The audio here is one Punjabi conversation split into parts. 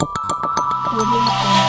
Audio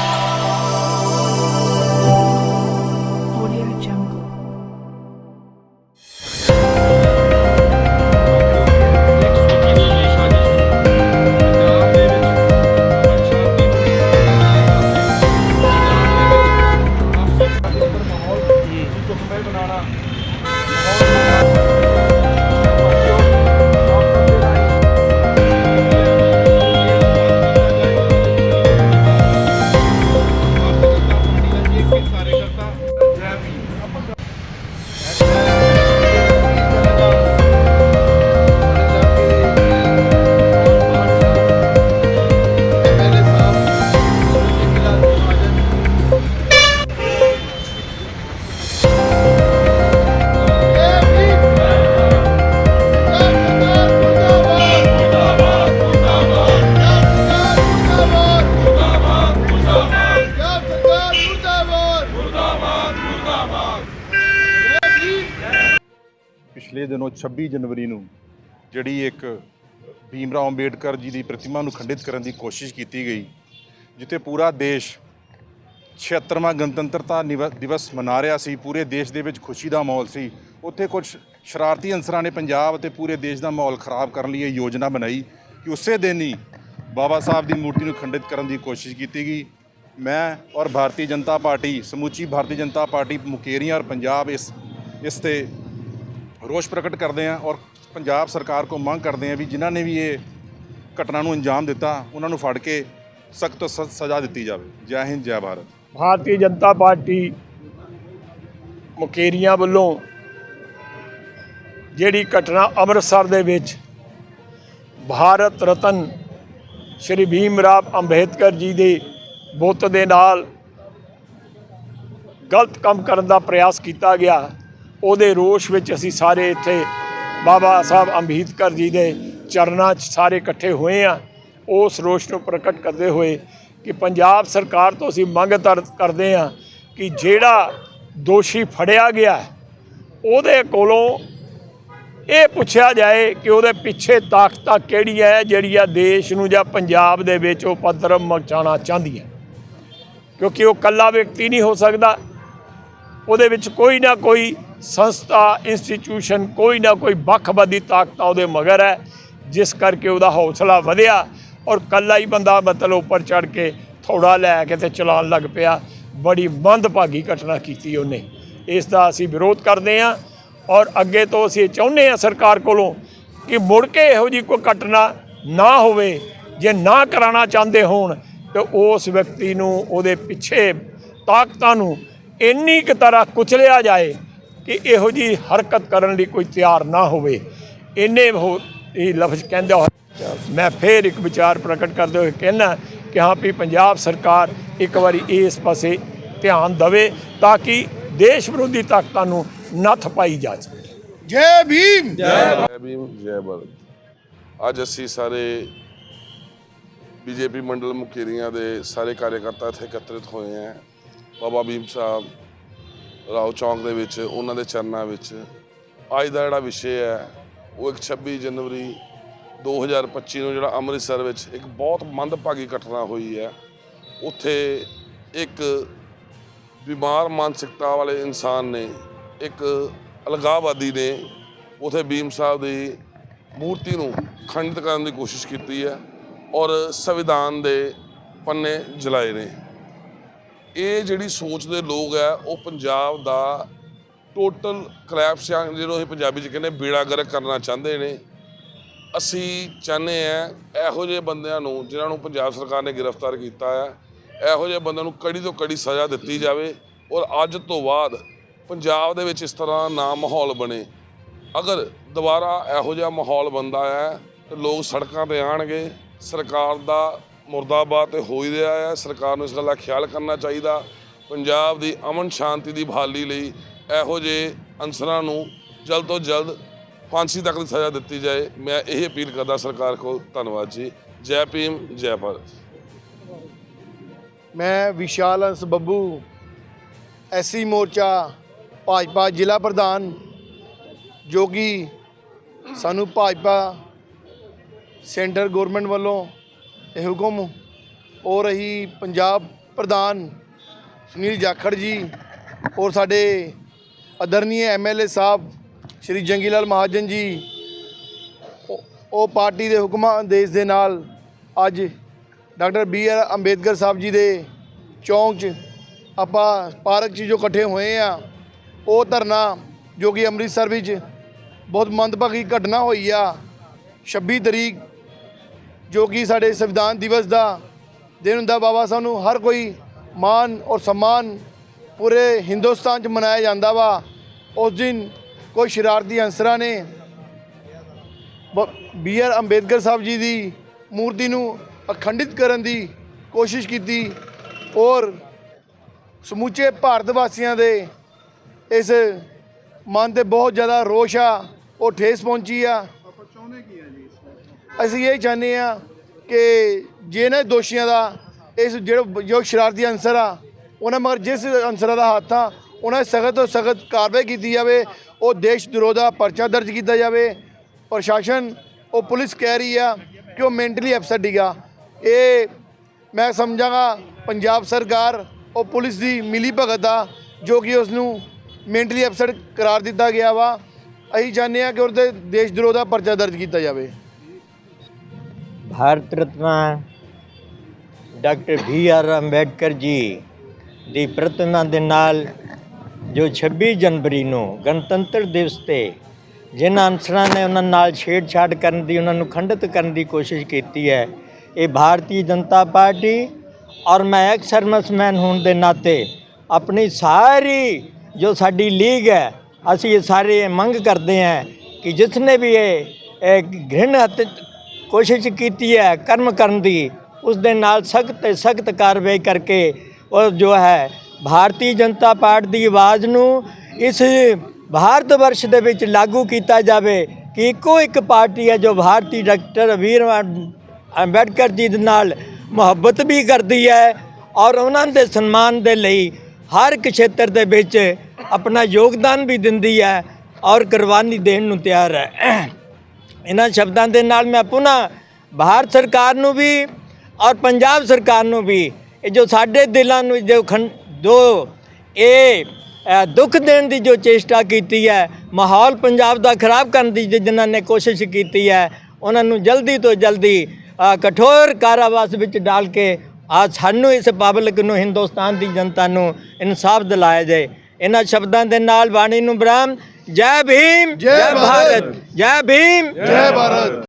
ਪਿਛਲੇ ਦਿਨੋਂ 26 ਜਨਵਰੀ ਨੂੰ ਜਿਹੜੀ ਇੱਕ ਭੀਮ ਰਾਓ ਅੰਬੇਡਕਰ ਜੀ ਦੀ ਪ੍ਰਤਿਮਾ ਨੂੰ ਖੰਡਿਤ ਕਰਨ ਦੀ ਕੋਸ਼ਿਸ਼ ਕੀਤੀ ਗਈ, ਜਿੱਥੇ ਪੂਰਾ ਦੇਸ਼ 76ਵਾਂ ਗਣਤੰਤਰਤਾ ਨਿਵ- ਦਿਵਸ ਮਨਾ ਰਿਹਾ ਸੀ, ਪੂਰੇ ਦੇਸ਼ ਦੇ ਵਿੱਚ ਖੁਸ਼ੀ ਦਾ ਮਾਹੌਲ ਸੀ, ਉੱਥੇ ਕੁਝ ਸ਼ਰਾਰਤੀ ਅਨਸਰਾਂ ਨੇ ਪੰਜਾਬ ਅਤੇ ਪੂਰੇ ਦੇਸ਼ ਦਾ ਮਾਹੌਲ ਖਰਾਬ ਕਰਨ ਲਈ ਇਹ ਯੋਜਨਾ ਬਣਾਈ ਕਿ ਉਸੇ ਦਿਨ ਹੀ ਬਾਬਾ ਸਾਹਿਬ ਦੀ ਮੂਰਤੀ ਨੂੰ ਖੰਡਿਤ ਕਰਨ ਦੀ ਕੋਸ਼ਿਸ਼ ਕੀਤੀ ਗਈ। ਮੈਂ ਔਰ ਭਾਰਤੀ ਜਨਤਾ ਪਾਰਟੀ ਸਮੁੱਚੀ ਭਾਰਤੀ ਜਨਤਾ ਪਾਰਟੀ ਮੁਕੇਰੀਆਂ ਔਰ ਪੰਜਾਬ ਇਸ ਇਸ ਤੇ ਰੋਸ਼ ਪ੍ਰਗਟ ਕਰਦੇ ਹਾਂ ਔਰ ਪੰਜਾਬ ਸਰਕਾਰ ਕੋ ਮੰਗ ਕਰਦੇ ਹਾਂ ਵੀ ਜਿਨ੍ਹਾਂ ਨੇ ਵੀ ਇਹ ਘਟਨਾ ਨੂੰ ਅੰਜਾਮ ਦਿੱਤਾ, ਉਹਨਾਂ ਨੂੰ ਫੜ ਕੇ ਸਖਤ ਸਜ਼ਾ ਦਿੱਤੀ ਜਾਵੇ। ਜੈ ਹਿੰਦ, ਜੈ ਭਾਰਤ। ਭਾਰਤੀ ਜਨਤਾ ਪਾਰਟੀ ਮੁਕੇਰੀਆਂ ਵੱਲੋਂ ਜਿਹੜੀ ਘਟਨਾ ਅੰਮ੍ਰਿਤਸਰ ਦੇ ਵਿੱਚ ਭਾਰਤ ਰਤਨ ਸ਼੍ਰੀ ਭੀਮ ਰਾਵ ਅੰਬੇਦਕਰ ਜੀ ਦੇ ਬੁੱਤ ਦੇ ਨਾਲ ਗਲਤ ਕੰਮ ਕਰਨ ਦਾ ਪ੍ਰਯਾਸ ਕੀਤਾ ਗਿਆ ਉਹਦੇ ਰੋਸ਼ ਵਿੱਚ ਅਸੀਂ ਸਾਰੇ ਇੱਥੇ ਬਾਬਾ ਸਾਹਿਬ ਅੰਬੇਦਕਰ ਜੀ ਦੇ ਚਰਨਾਂ 'ਚ ਸਾਰੇ ਇਕੱਠੇ ਹੋਏ ਆ ਉਸ ਰੋਸ਼ ਨੂੰ ਪ੍ਰਗਟ ਕਰਦੇ ਹੋਏ ਕਿ ਪੰਜਾਬ ਸਰਕਾਰ ਤੋਂ ਅਸੀਂ ਮੰਗ ਤਰ, ਕਰਦੇ ਆ ਕਿ ਜਿਹੜਾ ਦੋਸ਼ੀ ਫੜਿਆ ਗਿਆ ਉਹਦੇ ਕੋਲੋਂ ਇਹ ਪੁੱਛਿਆ ਜਾਏ ਕਿ ਉਹਦੇ ਪਿੱਛੇ ਤਾਕਤਾਂ ਕਿਹੜੀ ਹੈ, ਜਿਹੜੀਆਂ ਦੇਸ਼ ਨੂੰ ਜਾਂ ਪੰਜਾਬ ਦੇ ਵਿੱਚ ਉਹ ਪੱਧਰ, ਮਚਾਉਣਾ ਚਾਹੁੰਦੀਆਂ। ਕਿਉਂਕਿ ਉਹ ਇਕੱਲਾ ਵਿਅਕਤੀ ਨਹੀਂ ਹੋ ਸਕਦਾ। ਉਹਦੇ ਵਿੱਚ ਕੋਈ ਨਾ ਕੋਈ ਸੰਸਥਾ ਇੰਸਟੀਟਿਊਸ਼ਨ ਕੋਈ ਨਾ ਕੋਈ ਵੱਖਵਾਦੀ ਤਾਕਤਾਂ ਉਹਦੇ ਮਗਰ ਹੈ, ਜਿਸ ਕਰਕੇ ਉਹਦਾ ਹੌਸਲਾ ਵਧਿਆ ਔਰ ਕੱਲਾ ਹੀ ਬੰਦਾ ਮਤਲਬ ਉੱਪਰ ਚੜ ਕੇ ਥੋੜਾ ਲੈ ਕੇ ਤੇ ਚਲਾਉਣ ਲੱਗ ਪਿਆ। ਬੜੀ ਮੰਦਭਾਗੀ ਘਟਨਾ ਕੀਤੀ ਉਹਨੇ। ਇਸ ਦਾ ਅਸੀਂ ਵਿਰੋਧ ਕਰਦੇ ਹਾਂ ਔਰ ਅੱਗੇ ਤੋਂ ਅਸੀਂ ਇਹ ਚਾਹੁੰਦੇ ਹਾਂ ਸਰਕਾਰ ਕੋਲੋਂ ਕਿ ਮੁੜ ਕੇ ਇਹੋ ਜੀ ਕੋਈ ਘਟਨਾ ਨਾ ਹੋਵੇ, ਜੇ ਨਾ ਕਰਾਉਣਾ ਚਾਹੁੰਦੇ ਹੋਣ, ਤੇ ਉਸ ਵਿਅਕਤੀ ਨੂੰ ਉਹਦੇ ਪਿੱਛੇ ਤਾਕਤਾਂ ਨੂੰ ਇੰਨੀ ਕੁ ਤਰ੍ਹਾਂ ਕੁਚਲਿਆ ਜਾਏ ਕਿ ਇਹੋ ਜੀ ਹਰਕਤ ਕਰਨ ਲਈ ਕੋਈ ਤਿਆਰ ਨਾ ਹੋਵੇ। ਇੰਨੇ ਹੋ ਇਹ ਲਫ਼ਜ਼ ਕਹਿੰਦੇ ਮੈਂ ਫੇਰ ਇੱਕ ਵਿਚਾਰ ਪ੍ਰਗਟ ਕਰਦੇ ਹੋਏ ਕਹਿਣਾ ਕਿ ਹਾਂ ਵੀ ਪੰਜਾਬ ਸਰਕਾਰ ਇੱਕ ਵਾਰੀ ਇਸ ਪਾਸੇ ਧਿਆਨ ਦੇਵੇ ਤਾਂ ਕਿ ਦੇਸ਼ ਵਿਰੋਧੀ ਤਾਕਤਾਂ ਨੂੰ ਨੱਥ ਪਾਈ ਜਾ ਸਕੇ। ਜੈ ਭੀਮ। ਜੈ ਭੀਮ ਜੈ ਭਾਰਤ। ਅੱਜ ਅਸੀਂ ਸਾਰੇ ਬੀਜੇਪੀ ਮੰਡਲ ਮੁਕੇਰੀਆਂ ਦੇ ਸਾਰੇ ਕਾਰਜਕਰਤਾ ਇੱਥੇ ਇਕੱਤਰਿਤ ਹੋਏ ਹਾਂ ਬਾਬਾ ਭੀਮ ਸਾਹਿਬ ਰਾਓ ਚੌਂਕ ਦੇ ਵਿੱਚ, ਉਹਨਾਂ ਦੇ ਚਰਨਾਂ ਵਿੱਚ। ਅੱਜ ਦਾ ਜਿਹੜਾ ਵਿਸ਼ੇ ਹੈ, ਉਹ ਇੱਕ 26 ਜਨਵਰੀ 2025 ਨੂੰ ਜਿਹੜਾ ਅੰਮ੍ਰਿਤਸਰ ਵਿੱਚ ਇੱਕ ਬਹੁਤ ਮੰਦਭਾਗੀ ਘਟਨਾ ਹੋਈ ਹੈ। ਉੱਥੇ ਇੱਕ ਬਿਮਾਰ ਮਾਨਸਿਕਤਾ ਵਾਲੇ ਇਨਸਾਨ ਨੇ, ਇੱਕ ਅਲਗਾਵਾਦੀ ਨੇ ਉਥੇ ਭੀਮ ਸਾਹਿਬ ਦੀ ਮੂਰਤੀ ਨੂੰ ਖੰਡਿਤ ਕਰਨ ਦੀ ਕੋਸ਼ਿਸ਼ ਕੀਤੀ ਹੈ ਔਰ ਸੰਵਿਧਾਨ ਦੇ ਪੰਨੇ ਜਲਾਏ ਨੇ। ਇਹ ਜਿਹੜੀ ਸੋਚ ਦੇ ਲੋਕ ਹੈ, ਉਹ ਪੰਜਾਬ ਦਾ ਟੋਟਲ ਕ੍ਰੈਪਸ ਜਾਂ ਜਿਹਨੂੰ ਅਸੀਂ ਪੰਜਾਬੀ ਚ ਕਹਿੰਦੇ ਬੇੜਾ ਗਰਕ ਕਰਨਾ ਚਾਹੁੰਦੇ ਨੇ, ਅਸੀਂ ਚਾਹੁੰਦੇ ਆ ਇਹੋ ਜਿਹੇ ਬੰਦਿਆਂ ਨੂੰ ਜਿਨ੍ਹਾਂ ਨੂੰ ਪੰਜਾਬ ਸਰਕਾਰ ਨੇ ਗ੍ਰਿਫਤਾਰ ਕੀਤਾ ਹੈ, ਇਹੋ ਜਿਹੇ ਬੰਦਿਆਂ ਨੂੰ ਕੜੀ ਤੋਂ ਕੜੀ ਸਜ਼ਾ ਦਿੱਤੀ ਜਾਵੇ ਔਰ ਅੱਜ ਤੋਂ ਬਾਅਦ ਪੰਜਾਬ ਦੇ ਵਿੱਚ ਇਸ ਤਰ੍ਹਾਂ ਨਾ ਮਾਹੌਲ ਬਣੇ। ਅਗਰ ਦੁਬਾਰਾ ਇਹੋ ਜਿਹਾ ਮਾਹੌਲ ਬੰਦਾ ਹੈ, ਤੇ ਲੋਕ ਸੜਕਾਂ ਤੇ ਆਣਗੇ ਸਰਕਾਰ ਦਾ ਮੁਰਦਾਬਾਦ ਤੇ ਹੋ ਹੀ ਰਿਹਾ ਹੈ। ਸਰਕਾਰ ਨੂੰ ਇਸ ਗੱਲ ਦਾ ਖਿਆਲ ਕਰਨਾ ਚਾਹੀਦਾ। ਪੰਜਾਬ ਦੀ ਅਮਨ ਸ਼ਾਂਤੀ ਦੀ ਬਹਾਲੀ ਲਈ ਇਹੋ ਜਿਹੇ ਅਨਸਰਾਂ ਨੂੰ ਜਲਦ ਤੋਂ ਜਲਦ ਫਾਂਸੀ ਤੱਕ ਦੀ ਸਜ਼ਾ ਦਿੱਤੀ ਜਾਏ। ਮੈਂ ਇਹ ਅਪੀਲ ਕਰਦਾ ਸਰਕਾਰ ਕੋਲ। ਧੰਨਵਾਦ ਜੀ। ਜੈ ਭੀਮ, ਜੈ ਭਾਰਤ। ਮੈਂ ਵਿਸ਼ਾਲ ਅੰਸ ਬੱਬੂ ਐਸੀ ਮੋਰਚਾ, ਭਾਜਪਾ ਜ਼ਿਲ੍ਹਾ ਪ੍ਰਧਾਨ, ਜੋ ਕਿ ਸਾਨੂੰ ਭਾਜਪਾ ਸੈਂਟਰ ਗਵਰਨਮੈਂਟ ਵੱਲੋਂ ਇਹ ਹੁਕਮ ਹੋ ਰਹੀ ਪੰਜਾਬ ਪ੍ਰਧਾਨ ਸੁਨੀਲ ਜਾਖੜ ਜੀ ਔਰ ਸਾਡੇ ਆਦਰਨੀय ਐਮਐਲਏ ਸਾਹਿਬ ਸ਼੍ਰੀ ਜੰਗੀ ਲਾਲ ਮਹਾਜਨ ਜੀ, ਉਹ- ਉਹ ਪਾਰਟੀ ਦੇ ਹੁਕਮਾਂ ਦੇਸ਼ ਦੇ ਨਾਲ ਅੱਜ doctor B R Ambedkar Sahib ji ਦੇ ਚੌਂਕ 'ਚ ਆਪਾਂ ਪਾਰਕ 'ਚ ਜੋ ਇਕੱਠੇ ਹੋਏ ਆ, ਉਹ ਧਰਨਾ ਜੋ ਕਿ ਅੰਮ੍ਰਿਤਸਰ ਵਿੱਚ ਬਹੁਤ ਮੰਦਭਾਗੀ ਘਟਨਾ ਹੋਈ ਆ 26 ਤਰੀਕ ਜੋ ਕਿ ਸਾਡੇ ਸੰਵਿਧਾਨ ਦਿਵਸ ਦਾ ਦਿਨ ਹੁੰਦਾ ਬਾਬਾ ਸਾਨੂੰ ਹਰ ਕੋਈ ਮਾਨ ਔਰ ਸਨਮਾਨ ਪੂਰੇ ਹਿੰਦੁਸਤਾਨ 'ਚ ਮਨਾਇਆ ਜਾਂਦਾ ਵਾ। ਉਸ ਦਿਨ ਕੋਈ ਸ਼ਰਾਰਤੀ ਅੰਸਰਾਂ ਨੇ ਬੀ ਆਰ ਅੰਬੇਦਕਰ ਸਾਹਿਬ ਜੀ ਦੀ ਮੂਰਤੀ ਨੂੰ ਅਖੰਡਿਤ ਕਰਨ ਦੀ ਕੋਸ਼ਿਸ਼ ਕੀਤੀ ਔਰ ਸਮੁੱਚੇ ਭਾਰਤ ਵਾਸੀਆਂ ਦੇ ਇਸ ਮਨ ਤੇ ਬਹੁਤ ਜ਼ਿਆਦਾ ਰੋਸ਼ ਆ, ਉਹ ਠੇਸ ਪਹੁੰਚੀ ਆ। ਅਸੀਂ ਇਹ ਚਾਹੁੰਦੇ ਆ ਕਿ ਜੇ ਇਹਨਾਂ ਦੋਸ਼ੀਆਂ ਦਾ ਇਸ ਜਿਹੜਾ ਜੋ ਸ਼ਰਾਰਤੀ ਅਨਸਰ ਆ, ਉਹਨਾਂ ਮਗਰ ਜਿਸ ਅਨਸਰਾਂ ਦਾ ਹੱਥ ਆ, ਉਹਨਾਂ ਸਖਤ ਤੋਂ ਸਖਤ ਕਾਰਵਾਈ ਕੀਤੀ ਜਾਵੇ, ਉਹ ਦੇਸ਼ ਵਿਰੋਧ ਦਾ ਪਰਚਾ ਦਰਜ ਕੀਤਾ ਜਾਵੇ। ਪ੍ਰਸ਼ਾਸਨ, ਉਹ ਪੁਲਿਸ ਕਹਿ ਰਹੀ ਆ ਕਿ ਉਹ ਮੈਂਟਲੀ ਅਪਸੈਟ ਹੀਗਾ। ਇਹ ਮੈਂ ਸਮਝਾਂਗਾ, ਪੰਜਾਬ ਸਰਕਾਰ, ਉਹ ਪੁਲਿਸ ਦੀ ਮਿਲੀ ਭਗਤ ਆ, ਜੋ ਕਿ ਉਸ ਨੂੰ ਮੈਂਟਲੀ ਅਪਸੈਟ ਕਰਾਰ ਦਿੱਤਾ ਗਿਆ ਵਾ। ਅਸੀਂ ਚਾਹੁੰਦੇ ਆ ਕਿ ਉਹਦੇ ਦੇਸ਼ ਵਿਰੋਧ ਦਾ ਪਰਚਾ ਦਰਜ ਕੀਤਾ ਜਾਵੇ। Bharat Ratna doctor B R Ambedkar ji ਦੀ ਪ੍ਰਤਿਮਾ ਦੇ ਨਾਲ ਜੋ 26 ਜਨਵਰੀ ਨੂੰ ਗਣਤੰਤਰ ਦਿਵਸ ਤੇ ਜਿਨ੍ਹਾਂ ਅਨਸਰਾਂ ਨੇ ਉਹਨਾਂ ਨਾਲ ਛੇੜਛਾੜ ਕਰਨ ਦੀ, ਉਹਨਾਂ ਨੂੰ ਖੰਡਿਤ ਕਰਨ ਦੀ ਕੋਸ਼ਿਸ਼ ਕੀਤੀ ਹੈ, ਇਹ ਭਾਰਤੀ ਜਨਤਾ ਪਾਰਟੀ ਔਰ ਮੈਂ ਐਕਸ ਸਰਵਿਸਮੈਨ ਹੋਣ ਦੇ ਨਾਤੇ ਆਪਣੀ ਸਾਰੀ ਜੋ ਸਾਡੀ ਲੀਗ ਹੈ, ਅਸੀਂ ਇਹ ਸਾਰੇ ਮੰਗ ਕਰਦੇ ਹਾਂ ਕਿ ਜਿਸ ਨੇ ਵੀ ਇਹ ਇਹ ਘ੍ਰਿਣਤ ਕੋਸ਼ਿਸ਼ ਕੀਤੀ ਹੈ ਕਰਮ ਕਰਨ ਦੀ, ਉਸ ਦੇ ਨਾਲ ਸਖਤ ਤੇ ਸਖਤ ਕਾਰਵਾਈ ਕਰਕੇ ਉਹ ਜੋ ਹੈ ਭਾਰਤੀ ਜਨਤਾ ਪਾਰਟੀ ਦੀ ਆਵਾਜ਼ ਨੂੰ ਇਸ ਭਾਰਤ ਵਰਸ਼ ਦੇ ਵਿੱਚ ਲਾਗੂ ਕੀਤਾ ਜਾਵੇ ਕਿ ਇੱਕੋ ਇੱਕ ਪਾਰਟੀ ਹੈ ਜੋ ਭਾਰਤੀ ਡਾਕਟਰ ਵੀਰ ਅੰਬੇਡਕਰ ਜੀ ਦੇ ਨਾਲ ਮੁਹੱਬਤ ਵੀ ਕਰਦੀ ਹੈ ਔਰ ਉਹਨਾਂ ਦੇ ਸਨਮਾਨ ਦੇ ਲਈ ਹਰ ਇੱਕ ਖੇਤਰ ਦੇ ਵਿੱਚ ਆਪਣਾ ਯੋਗਦਾਨ ਵੀ ਦਿੰਦੀ ਹੈ ਔਰ ਕੁਰਬਾਨੀ ਦੇਣ ਨੂੰ ਤਿਆਰ ਹੈ। ਇਹਨਾਂ ਸ਼ਬਦਾਂ ਦੇ ਨਾਲ ਮੈਂ ਪੁਨः ਭਾਰਤ ਸਰਕਾਰ ਨੂੰ ਵੀ ਔਰ ਪੰਜਾਬ ਸਰਕਾਰ ਨੂੰ ਵੀ ਇਹ ਜੋ ਸਾਡੇ ਦਿਲਾਂ ਨੂੰ ਜੋ ਖੰ, ਜੋ ਇਹ ਦੁੱਖ ਦੇਣ ਦੀ ਜੋ ਚੇਸ਼ਟਾ ਕੀਤੀ ਹੈ, ਮਾਹੌਲ ਪੰਜਾਬ ਦਾ ਖਰਾਬ ਕਰਨ ਦੀ ਜੋ, ਜਿਨ੍ਹਾਂ ਨੇ ਕੋਸ਼ਿਸ਼ ਕੀਤੀ ਹੈ, ਉਹਨਾਂ ਨੂੰ ਜਲਦੀ ਤੋਂ ਜਲਦੀ ਕਠੋਰ ਕਾਰਾਵਾਸ ਵਿੱਚ ਡਾਲ ਕੇ ਆ ਸਾਨੂੰ ਇਸ ਪਬਲਿਕ ਨੂੰ, ਹਿੰਦੁਸਤਾਨ ਦੀ ਜਨਤਾ ਨੂੰ ਇਨਸਾਫ ਦਿਲਾਇਆ ਜਾਏ। ਇਹਨਾਂ ਸ਼ਬਦਾਂ ਦੇ ਨਾਲ ਬਾਣੀ ਨੂੰ ਬ੍ਰਾਮ ਜੈ ਭੀਮ ਜੈ ਭਾਰਤ। ਜੈ ਭੀਮ ਜੈ ਭਾਰਤ